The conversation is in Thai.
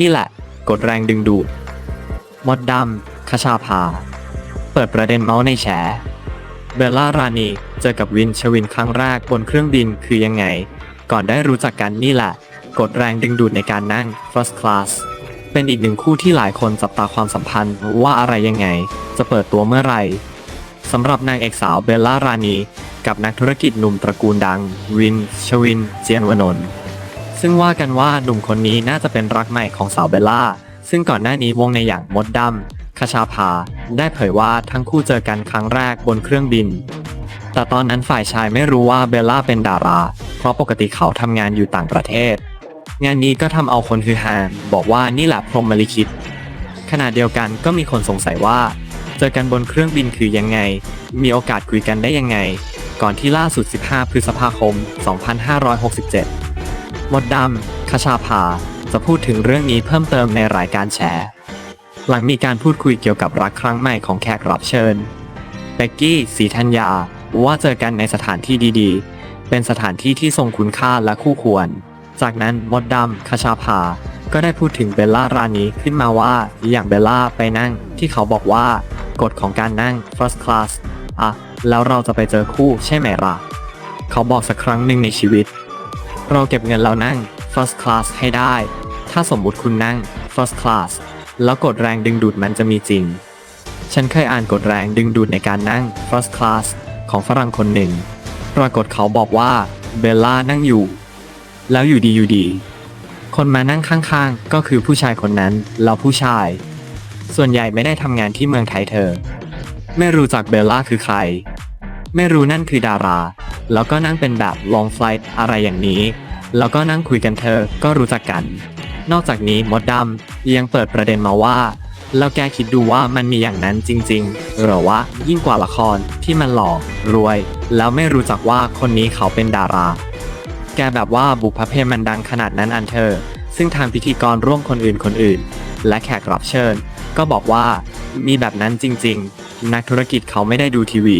นี่แหละ กดแรงดึงดูดมดดำคชาภาเปิดประเด็นเมาส์ในแฉเบลล่ารานีเจอกับวินชวินครั้งแรกบนเครื่องบินคือยังไง ก่อนได้รู้จักกันนี่แหละ กดแรงดึงดูดในการนั่ง first class เป็นอีกหนึ่งคู่ที่หลายคนจับตาความสัมพันธ์ว่าอะไรยังไง จะเปิดตัวเมื่อไหร่สำหรับนางเอกสาวเบลล่ารานีกับนักธุรกิจหนุ่มตระกูลดัง วินชวิน เจียนวนนท์ ซึ่งว่ากันว่าหนุ่มคนนี้น่าจะเป็นรักใหม่ของสาวเบลล่า ซึ่งก่อนหน้านี้วงในอย่างมดดำคชาภา ได้เผยว่าทั้งคู่เจอกันครั้งแรกบนเครื่องบิน แต่ตอนนั้นฝ่ายชายไม่รู้ว่าเบลล่าเป็นดารา เพราะปกติเขาทำงานอยู่ต่างประเทศ งานนี้ก็ทำเอาคนฮือฮาบอกว่านี่แหละพรหมลิขิตขณะเดียวกันก็มีคนสงสัยว่า เจอกันบนเครื่องบินคือยังไง มีโอกาสคุยกันได้ยังไง ก่อนที่ล่าสุด 15 พฤษภาคม 2567 มดดำคชาภา จะพูดถึงเรื่องนี้เพิ่มเติมในรายการแชร์หลังมีการพูดคุยเกี่ยวกับรักครั้งใหม่ของแขกรับเชิญเบกกี้สีธัญญาว่าเจอกันในสถานที่ดีๆ เป็นสถานที่ที่ทรงคุณค่าและคู่ควร จากนั้นมดดำคชาภา ก็ได้พูดถึงเบลล่ารานี้ขึ้นมาว่าอย่างเบลล่าไปนั่งที่เขาบอกว่ากฎของการนั่ง first class อะ แล้วเราจะไปเจอคู่ใช่ไหมล่ะ เขาบอกสักครั้งหนึ่งในชีวิต เราเก็บเงินเรานั่ง first class ให้ได้ ถ้าสมมุติคุณนั่ง first class แล้วกดแรงดึงดูดมันจะมีจริง ฉันเคยอ่านกฎแรงดึงดูดในการนั่ง first class ของฝรั่งคนหนึ่ง ปรากฏเขาบอกว่าเบลล่านั่งอยู่ แล้วอยู่ดีอยู่ดี คนมานั่งข้างๆ ก็คือผู้ชายคนนั้น แล้วผู้ชาย ส่วนใหญ่ไม่ได้ทำงานที่เมืองไทยเธอ ไม่รู้จักเบลล่าคือใคร ไม่รู้นั่นคือดารา แล้วก็นั่งเป็นแบบ long flight อะไรอย่างนี้ แล้วก็นั่งคุยกันเธอก็รู้จักกัน นอกจากนี้มดดำยังเปิดประเด็นมาว่าแล้วแกคิดดูว่ามันมีอย่างนั้นจริงๆหรือว่ายิ่งกว่าละครที่มันหลอกรวย แล้วไม่รู้จักว่าคนนี้เขาเป็นดารา แกแบบว่าบุพเพมันดังขนาดนั้นอันเธอ ซึ่งทางพิธีกรร่วมคนอื่นคนอื่น และแขกรับเชิญ ก็บอกว่ามีแบบนั้นจริงๆ นักธุรกิจเขาไม่ได้ดูทีวี